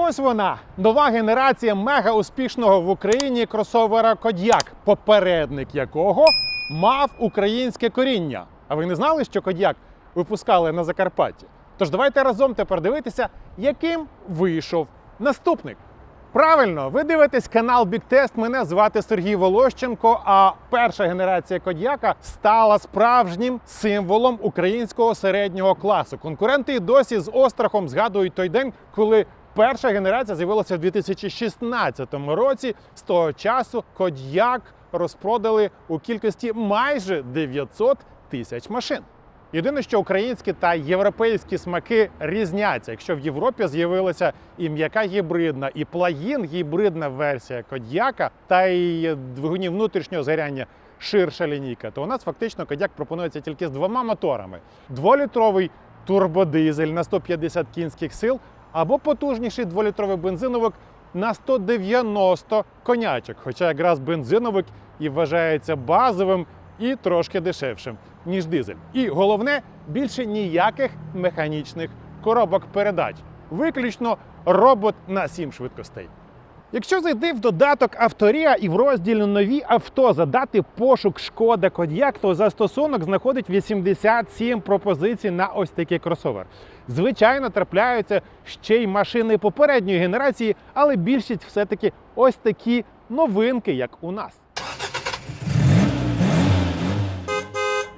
Ось вона нова генерація мега успішного в Україні кросовера Код'як, попередник якого мав українське коріння. А ви не знали, що Код'як випускали на Закарпатті? Тож давайте разом тепер дивитися, яким вийшов наступник. Правильно, ви дивитесь канал Test. Мене звати Сергій Волощенко. А перша генерація Код'яка стала справжнім символом українського середнього класу. Конкуренти досі з острахом згадують той день, коли перша генерація з'явилася в 2016 році. З того часу Код'як розпродали у кількості майже 900 тисяч машин. Єдине, що українські та європейські смаки різняться. Якщо в Європі з'явилася і м'яка гібридна, і плагін гібридна версія Код'яка, та й двигунів внутрішнього згоряння ширша лінійка, то у нас фактично Код'як пропонується тільки з двома моторами: дволітровий турбодизель на 150 кінських сил або потужніший дволітровий бензиновик на 190 конячок. Хоча якраз бензиновик і вважається базовим і трошки дешевшим, ніж дизель. І головне, більше ніяких механічних коробок передач. Виключно робот на 7 швидкостей. Якщо зайти в додаток Авторія і в розділі нові авто задати пошук Шкода Код'як, то застосунок знаходить 87 пропозицій на ось такий кросовер. Звичайно, трапляються ще й машини попередньої генерації, але більшість все-таки ось такі новинки, як у нас.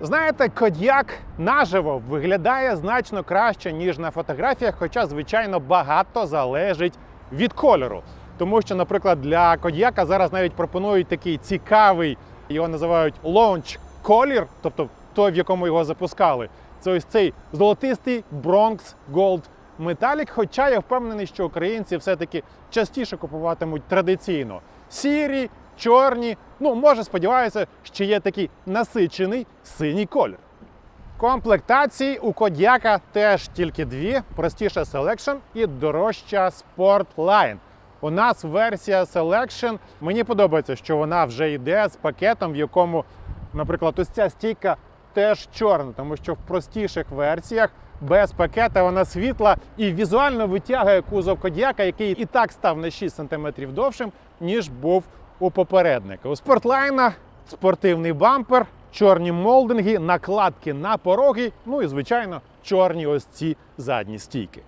Знаєте, Код'як наживо виглядає значно краще, ніж на фотографіях, хоча, звичайно, багато залежить від кольору. Тому що, наприклад, для Код'яка зараз навіть пропонують такий цікавий, його називають launch колір, тобто той, в якому його запускали. Це ось цей золотистий Bronx Gold Metallic, Хоча я впевнений, що українці все-таки частіше купуватимуть традиційно сірі, чорні. Ну, може, сподіваюся, що є такий насичений синій колір. Комплектації у Код'яка теж тільки дві: простіша Selection і дорожча Sportline. У нас версія Selection. Мені подобається, що вона вже йде з пакетом, в якому, наприклад, ось ця стійка теж чорна, тому що в простіших версіях без пакета вона світла і візуально витягує кузов Код'яка, який і так став на 6 см довшим, ніж був у попередника. У спортлайна спортивний бампер, чорні молдинги, накладки на пороги, ну і звичайно, чорні ось ці задні стійки.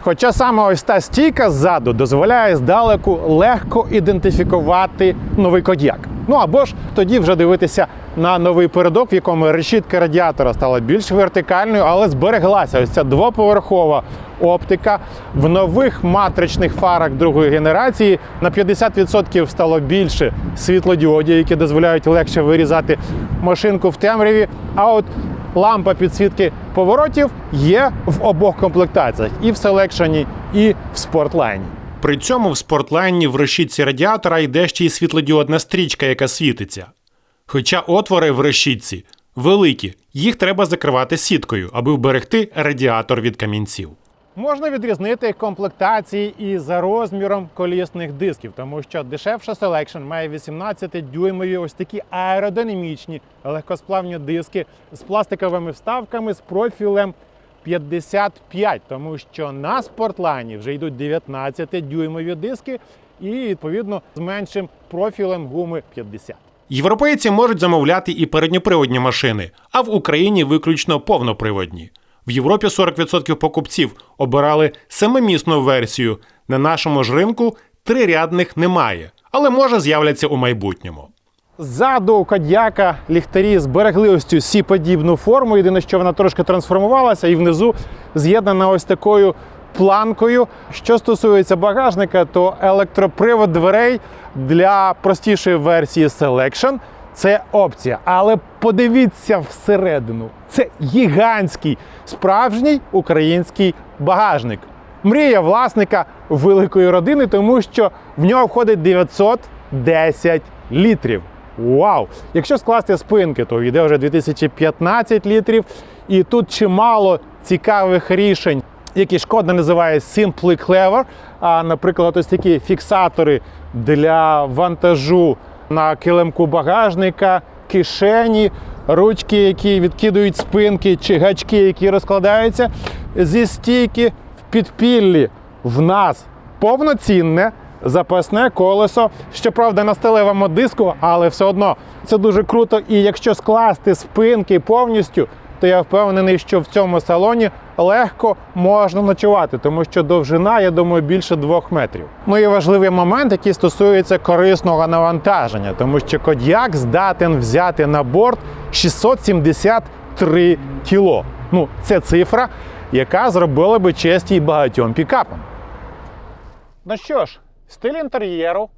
Хоча саме ось та стійка ззаду дозволяє здалеку легко ідентифікувати новий код'як. Ну або ж тоді вже дивитися на новий передок, в якому решітка радіатора стала більш вертикальною, але збереглася ось ця двоповерхова оптика. В нових матричних фарах другої генерації на 50% стало більше світлодіодів, які дозволяють легше вирізати машинку в темряві. А от лампа підсвітки поворотів є в обох комплектаціях: і в Selection, і в Sportline. При цьому в спортлайні в решітці радіатора йде ще й світлодіодна стрічка, яка світиться. Хоча отвори в решітці великі, їх треба закривати сіткою, аби вберегти радіатор від камінців. Можна відрізнити комплектації і за розміром колісних дисків, тому що дешевша Selection має 18-дюймові ось такі аеродинамічні легкосплавні диски з пластиковими вставками з профілем 55, тому що на спортлайні вже йдуть 19-дюймові диски і відповідно з меншим профілем гуми 50. Європейці можуть замовляти і передньоприводні машини, а в Україні виключно повноприводні. В Європі 40% покупців обирали семимісну версію. На нашому ж ринку трирядних немає, але може з'являться у майбутньому. Ззаду у ліхтарі зберегли ось цю сі-подібну форму. Єдине, що вона трошки трансформувалася і внизу з'єднана ось такою планкою. Що стосується багажника, то електропривод дверей для простішої версії Selection це опція. Але подивіться всередину. Це гігантський справжній український багажник. Мрія власника великої родини, тому що в нього входить 910 літрів. Вау! Якщо скласти спинки, то йде вже 2015 літрів. І тут чимало цікавих рішень, які шкода називає Simply Clever. А, наприклад, ось такі фіксатори для вантажу на килимку багажника, кишені, ручки, які відкидують спинки, чи гачки, які розкладаються зі стійки в підпіллі. В нас повноцінне запасне колесо. Щоправда, на сталевому диску, але все одно це дуже круто. І якщо скласти спинки повністю, то я впевнений, що в цьому салоні легко можна ночувати, тому що довжина, я думаю, більше двох метрів. Ну і важливий момент, який стосується корисного навантаження, тому що Кодіак здатен взяти на борт 673 кіло. Ну, це цифра, яка зробила би честь і багатьом пікапам. Ну що ж, стиль інтер'єру,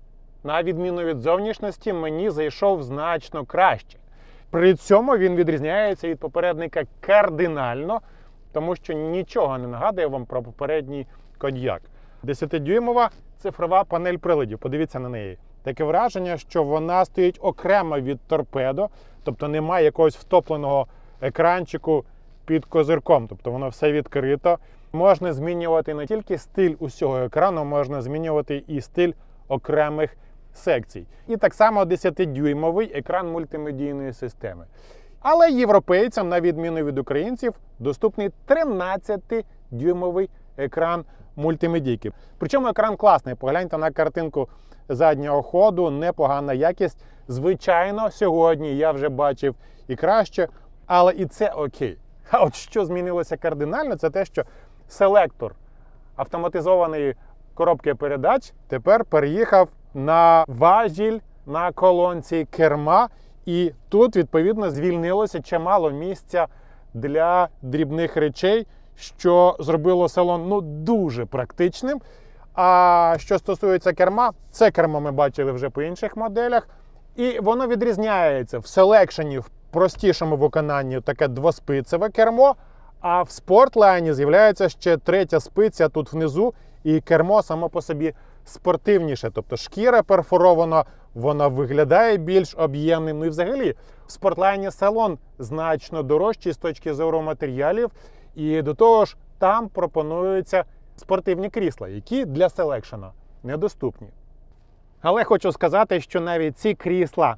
на відміну від зовнішності, мені зайшов значно краще. При цьому він відрізняється від попередника кардинально, тому що нічого не нагадує вам про попередній кодьяк. 10-дюймова цифрова панель приладів. Подивіться на неї. Таке враження, що вона стоїть окремо від торпедо, тобто немає якогось втопленого екранчику під козирком, тобто воно все відкрито. Можна змінювати не тільки стиль усього екрану, можна змінювати і стиль окремих секцій. І так само 10-дюймовий екран мультимедійної системи. Але європейцям, на відміну від українців, доступний 13-дюймовий екран мультимедійки. Причому екран класний. Погляньте на картинку заднього ходу, непогана якість. Звичайно, сьогодні я вже бачив і краще, але і це окей. А от що змінилося кардинально, це те, що селектор автоматизованої коробки передач тепер переїхав на важіль на колонці керма, і тут відповідно звільнилося чимало місця для дрібних речей, що зробило салон ну дуже практичним. А що стосується керма, це кермо ми бачили вже по інших моделях, і воно відрізняється в селекшені в простішому виконанні таке двоспицеве кермо. А в спортлайні з'являється ще третя спиця тут внизу, і кермо само по собі спортивніше. Тобто шкіра перфорована, вона виглядає більш об'ємним. Ну і взагалі в спортлайні салон значно дорожчий з точки зору матеріалів. І до того ж, там пропонуються спортивні крісла, які для селекшена недоступні. Але хочу сказати, що навіть ці крісла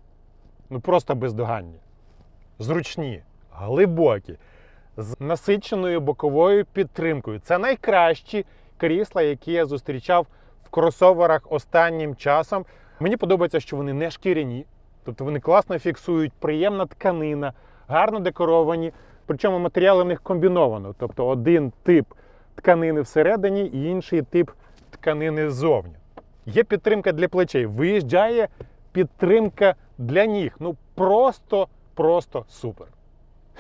ну просто бездоганні, зручні, глибокі з насиченою боковою підтримкою. Це найкращі крісла, які я зустрічав кросоверах останнім часом. Мені подобається, що вони не шкіряні, тобто вони класно фіксують, приємна тканина, гарно декоровані. Причому матеріали в них комбіновано. Тобто один тип тканини всередині і інший тип тканини ззовні. Є підтримка для плечей. Виїжджає підтримка для ніг. Ну просто, просто супер.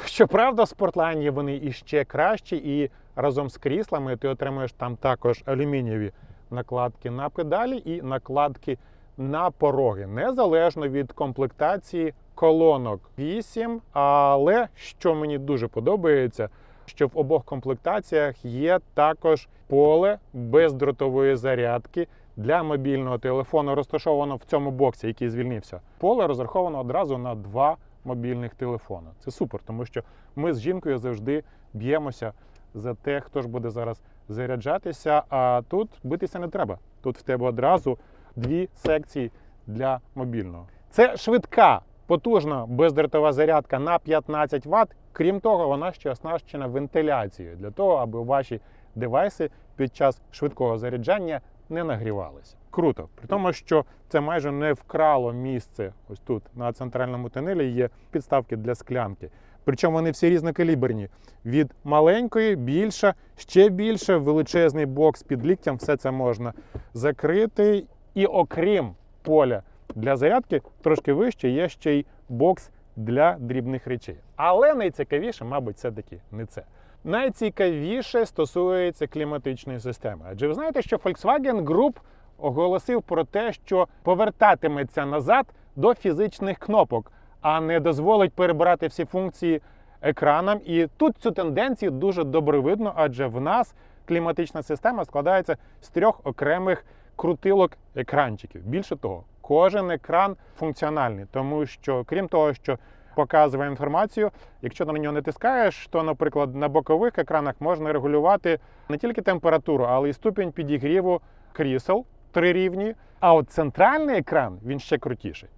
Щоправда, в спортлайні вони іще кращі, і разом з кріслами ти отримуєш там також алюмінієві накладки на педалі і накладки на пороги, незалежно від комплектації колонок 8. Але що мені дуже подобається, що в обох комплектаціях є також поле бездротової зарядки для мобільного телефону, розташовано в цьому боксі, який звільнився. Поле розраховано одразу на два мобільних телефона. Це супер, тому що ми з жінкою завжди б'ємося за те, хто ж буде зараз заряджатися. А тут битися не треба. Тут в тебе одразу дві секції для мобільного. Це швидка, потужна бездротова зарядка на 15 Вт. Крім того, вона ще оснащена вентиляцією для того, аби ваші девайси під час швидкого заряджання не нагрівалися. Круто, при тому, що це майже не вкрало місце. Ось тут на центральному тунелі є підставки для склянки. Причому вони всі різнокаліберні. Від маленької, більша, ще більше, величезний бокс під ліктям, все це можна закрити. І окрім поля для зарядки, трошки вище є ще й бокс для дрібних речей. Але найцікавіше, мабуть, все таки не це. Найцікавіше стосується кліматичної системи. Адже ви знаєте, що Volkswagen Group оголосив про те, що повертатиметься назад до фізичних кнопок, а не дозволить перебирати всі функції екранам. І тут цю тенденцію дуже добре видно, адже в нас кліматична система складається з трьох окремих крутилок екранчиків. Більше того, кожен екран функціональний, тому що крім того, що показує інформацію. Якщо на нього не тискаєш, то, наприклад, на бокових екранах можна регулювати не тільки температуру, але й ступінь підігріву крісел три рівні. А от центральний екран він ще крутіший.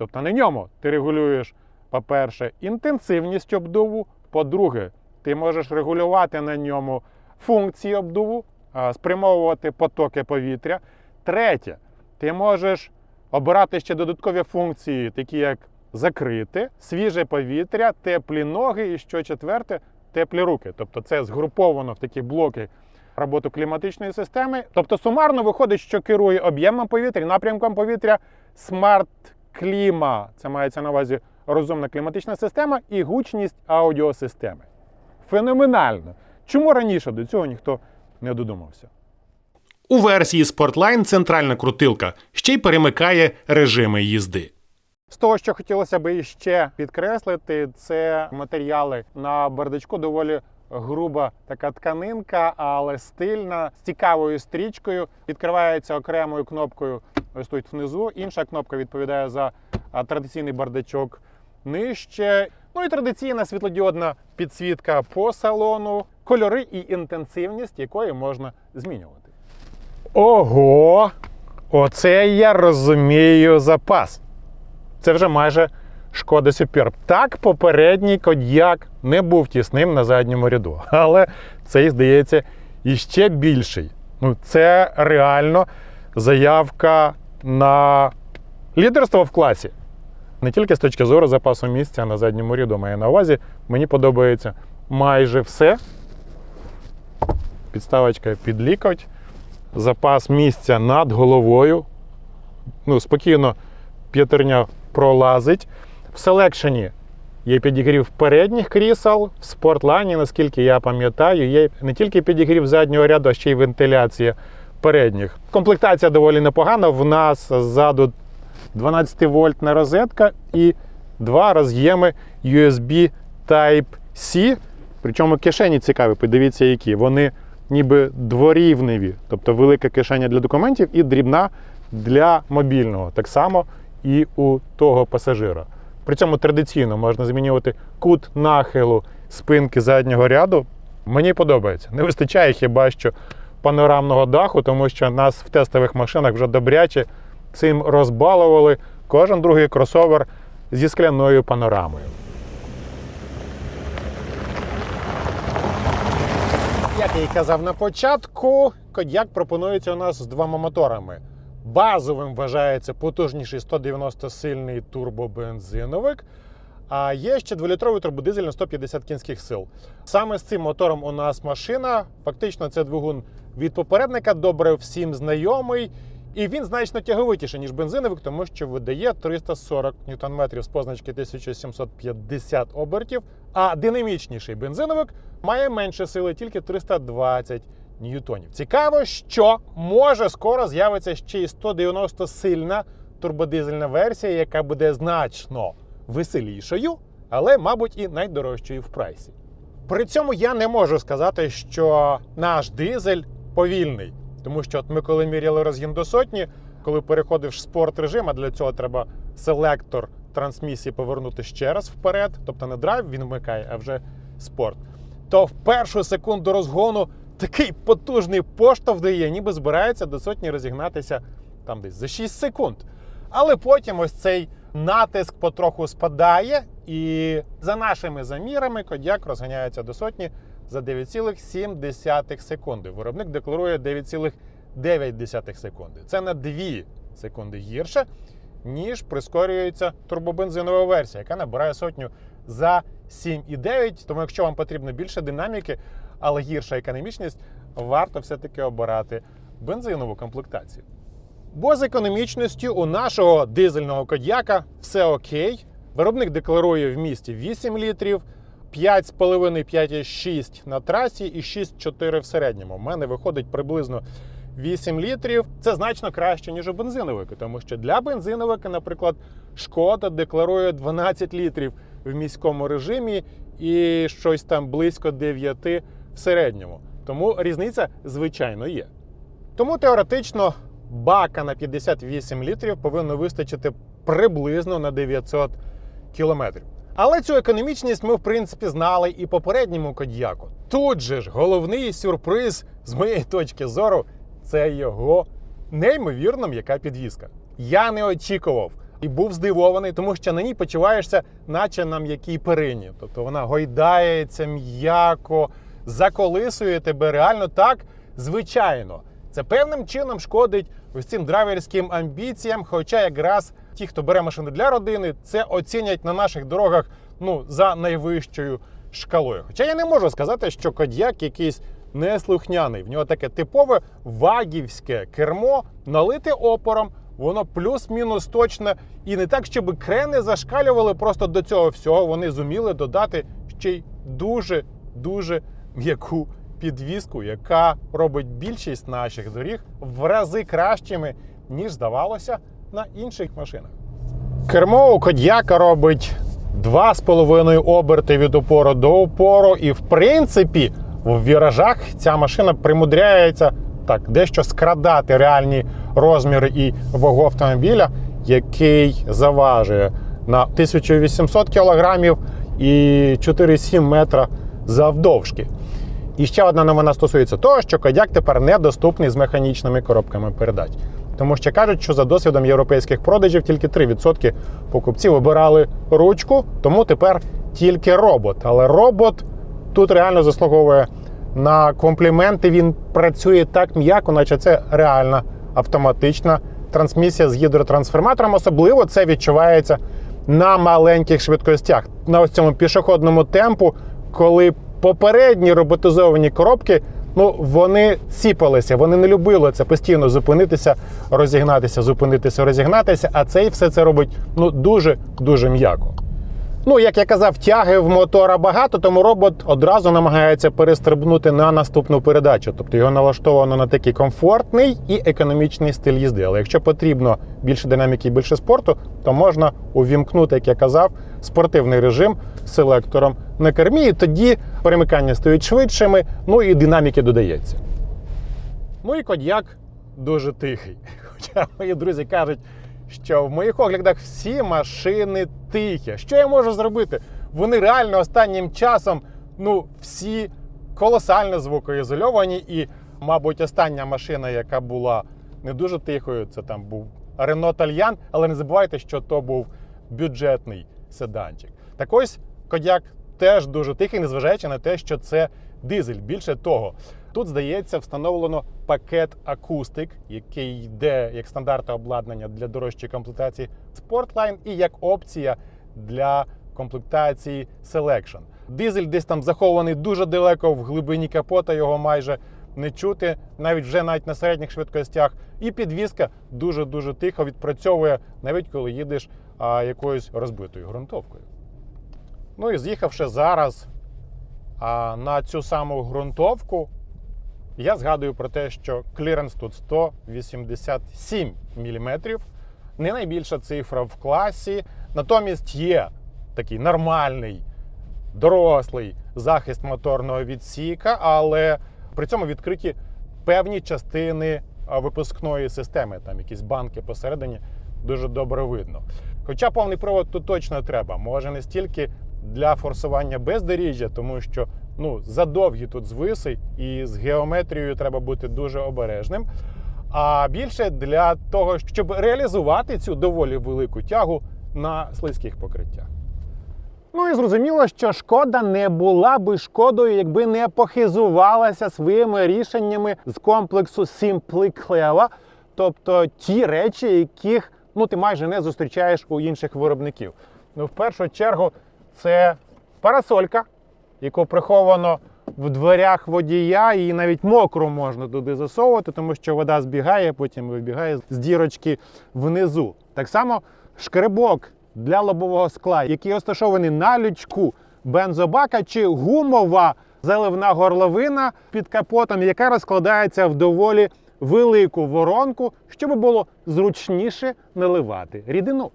Тобто на ньому ти регулюєш, по-перше, інтенсивність обдуву. По-друге, ти можеш регулювати на ньому функції обдуву, спрямовувати потоки повітря. Третє, ти можеш обирати ще додаткові функції, такі як закрити, свіже повітря, теплі ноги і що четверте, теплі руки. Тобто це згруповано в такі блоки роботу кліматичної системи. Тобто сумарно виходить, що керує об'ємом повітря, напрямком повітря, смарт-кліма, це мається на увазі розумна кліматична система і гучність аудіосистеми. Феноменально. Чому раніше до цього ніхто не додумався? У версії Sportline центральна крутилка ще й перемикає режими їзди. З того, що хотілося би ще підкреслити, це матеріали на бардачку доволі груба така тканинка, але стильна, з цікавою стрічкою. Відкривається окремою кнопкою ось тут внизу. Інша кнопка відповідає за традиційний бардачок нижче. Ну і традиційна світлодіодна підсвітка по салону, кольори і інтенсивність, якої можна змінювати. Ого! Оце я розумію запас. Це вже майже шкода Superb. Так, попередній кодьяк не був тісним на задньому ряду, але цей, здається, іще більший. Ну, це реально заявка на лідерство в класі. Не тільки з точки зору запасу місця на задньому ряду має на увазі. Мені подобається майже все. Підставочка під лікоть, запас місця над головою. Ну, спокійно п'ятерня пролазить. В селекшені є підігрів передніх крісел, в спортлайні, наскільки я пам'ятаю, є не тільки підігрів заднього ряду, а ще й вентиляція передніх. Комплектація доволі непогана. В нас ззаду 12 вольтна розетка і два роз'єми USB Type-C. Причому кишені цікаві, подивіться, які. Вони ніби дворівневі, тобто велика кишеня для документів і дрібна для мобільного. Так само і у того пасажира. При цьому традиційно можна змінювати кут нахилу спинки заднього ряду. Мені подобається. Не вистачає хіба що панорамного даху, тому що нас в тестових машинах вже добряче цим розбалували кожен другий кросовер зі скляною панорамою. Як я і казав на початку, Кодяк пропонується у нас з двома моторами. Базовим вважається потужніший 190-сильний турбобензиновик, а є ще 2-літровий турбодизель на 150 кінських сил. Саме з цим мотором у нас машина. Фактично, це двигун від попередника, добре всім знайомий. І він значно тяговитіший, ніж бензиновик, тому що видає 340 ньютон-метрів з позначки 1750 обертів. А динамічніший бензиновик має менше сили, тільки 320 ньютонів. Цікаво, що може скоро з'явиться ще й 190 сильна турбодизельна версія, яка буде значно веселішою, але, мабуть, і найдорожчою в прайсі. При цьому я не можу сказати, що наш дизель повільний. Тому що от ми коли міряли розгін до сотні, коли переходиш спорт режим, а для цього треба селектор трансмісії повернути ще раз вперед, тобто не драйв він вмикає, а вже спорт. То в першу секунду розгону такий потужний поштовх дає, ніби збирається до сотні розігнатися там десь за 6 секунд. Але потім ось цей натиск потроху спадає, і за нашими замірами кодяк розганяється до сотні за 9,7 секунди. Виробник декларує 9,9 секунди. Це на 2 секунди гірше, ніж прискорюється турбобензинова версія, яка набирає сотню за 7,9. Тому, якщо вам потрібно більше динаміки, але гірша економічність, варто все-таки обирати бензинову комплектацію. Бо з економічністю у нашого дизельного кодяка все окей. Виробник декларує в місті 8 літрів. 5,5-5,6 на трасі і 6,4 в середньому. У мене виходить приблизно 8 літрів. Це значно краще, ніж у бензиновики, тому що для бензиновика, наприклад, шкода декларує 12 літрів в міському режимі і щось там близько 9 в середньому. Тому різниця, звичайно, є. Тому теоретично бака на 58 літрів повинно вистачити приблизно на 900 кілометрів. Але цю економічність ми, в принципі, знали і попередньому кодьяку. Тут же ж головний сюрприз, з моєї точки зору, це його неймовірно м'яка підвізка. Я не очікував і був здивований, тому що на ній почуваєшся, наче на м'якій перині. Тобто вона гойдається м'яко, заколисує тебе реально так, Звичайно, це певним чином шкодить ось цим драйверським амбіціям. Хоча якраз ті, хто бере машини для родини, це оцінять на наших дорогах ну, за найвищою шкалою. Хоча я не можу сказати, що Кодіак якийсь неслухняний. В нього таке типове вагівське кермо, налите опором, воно плюс-мінус точне. І не так, щоб крени зашкалювали, просто до цього всього вони зуміли додати ще й дуже дуже м'яку підвіску, яка робить більшість наших доріг в рази кращими, ніж здавалося на інших машинах. Кермо у Кодьяка робить 2,5 оберти від опору до опору, і в принципі в віражах ця машина примудряється так дещо скрадати реальні розміри і вагу автомобіля, який заважує на 1800 кг і 4,7 метра завдовжки. І ще одна новина стосується того, що Кодяк тепер недоступний з механічними коробками передач. Тому що кажуть, що за досвідом європейських продажів тільки 3% покупців обирали ручку, тому тепер тільки робот. Але робот тут реально заслуговує на компліменти. Він працює так м'яко, наче це реальна автоматична трансмісія з гідротрансформатором. Особливо це відчувається на маленьких швидкостях, на ось цьому пішохідному темпу, коли попередні роботизовані коробки. Ну, вони сіпалися, вони не любили це постійно зупинитися, розігнатися, зупинитися, розігнатися. А цей все це робить ну дуже дуже м'яко. Ну, як я казав, тяги в мотора багато, тому робот одразу намагається перестрибнути на наступну передачу. Тобто його налаштовано на такий комфортний і економічний стиль їзди. Але якщо потрібно більше динаміки і більше спорту, то можна увімкнути, як я казав, спортивний режим селектором на кермі. І тоді перемикання стають швидшими, ну і динаміки додається. Ну і кодьяк дуже тихий. Хоча мої друзі кажуть, що в моїх оглядах всі машини тихі. Що я можу зробити? Вони реально останнім часом ну, всі колосально звукоізольовані. І, мабуть, остання машина, яка була не дуже тихою, це там був Renault Talian, але не забувайте, що то був бюджетний седанчик. Так ось Кодяк теж дуже тихий, незважаючи на те, що це дизель. Більше того, тут здається встановлено пакет акустик, який йде як стандартне обладнання для дорожчої комплектації Sportline і як опція для комплектації Selection. Дизель десь там захований дуже далеко в глибині капота, його майже не чути, навіть вже навіть на середніх швидкостях. І підвізка дуже дуже тихо відпрацьовує, навіть коли їдеш а, якоюсь розбитою ґрунтовкою. Ну і з'їхавши зараз а, на цю саму ґрунтовку, я згадую про те, що кліренс тут 187 мм. Не найбільша цифра в класі. Натомість є такий нормальний, дорослий захист моторного відсіка, але при цьому відкриті певні частини випускної системи, там якісь банки посередині, дуже добре видно. Хоча повний провод тут точно треба. Може не стільки для форсування бездоріжжя, тому що ну, задовгі тут звиси, і з геометрією треба бути дуже обережним. А більше для того, щоб реалізувати цю доволі велику тягу на слизьких покриттях. Ну і зрозуміло, що шкода не була би шкодою, якби не похизувалася своїми рішеннями з комплексу Simply Clever, тобто ті речі, яких ну, ти майже не зустрічаєш у інших виробників. Ну, в першу чергу, це парасолька, яку приховано в дверях водія, і навіть мокру можна туди засовувати, тому що вода збігає, потім вибігає з дірочки внизу. Так само шкребок для лобового скла, який розташований на лючку бензобака, чи гумова заливна горловина під капотом, яка розкладається в доволі велику воронку, щоб було зручніше наливати рідину.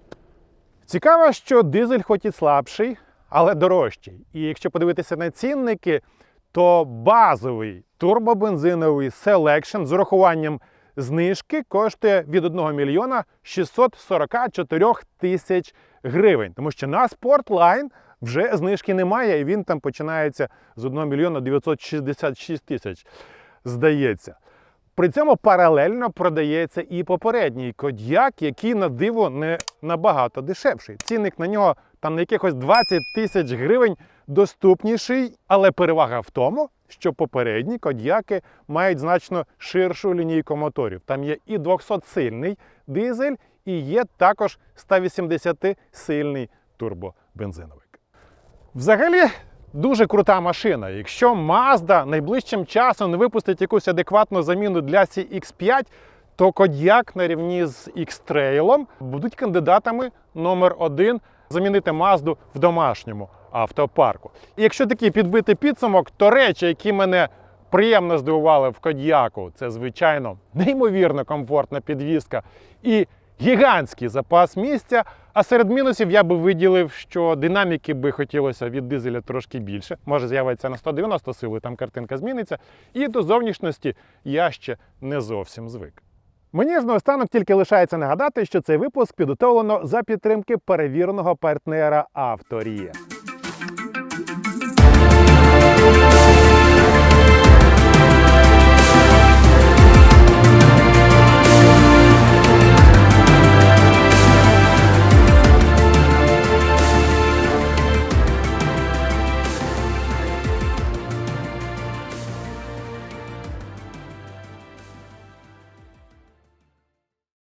Цікаво, що дизель хоч і слабший, але дорожчий. І якщо подивитися на цінники, то базовий турбобензиновий Selection з урахуванням знижки коштує від 1 мільйона 644 тисяч гривень. Тому що на Sportline вже знижки немає, і він там починається з 1 мільйона 966 тисяч, здається. При цьому паралельно продається і попередній кодьяк, який на диво не набагато дешевший. Цінник на нього там на якихось 20 тисяч гривень доступніший, але перевага в тому, що попередні кодіаки мають значно ширшу лінійку моторів. Там є і 200-сильний дизель, і є також 180-сильний турбобензиновик. Взагалі, дуже крута машина. Якщо Mazda найближчим часом не випустить якусь адекватну заміну для CX5, то Кодіак на рівні з X-Trail будуть кандидатами номер один замінити Мазду в домашньому автопарку. І якщо такий підбитий підсумок, то речі, які мене приємно здивували в Кодіаку, це звичайно неймовірно комфортна підвізка і гігантський запас місця. А серед мінусів я би виділив, що динаміки би хотілося від дизеля трошки більше. Може з'явиться на 190 сили, там картинка зміниться. І до зовнішності я ще не зовсім звик. Мені ж наостанок тільки лишається нагадати, що цей випуск підготовлено за підтримки перевіреного партнера Авторія.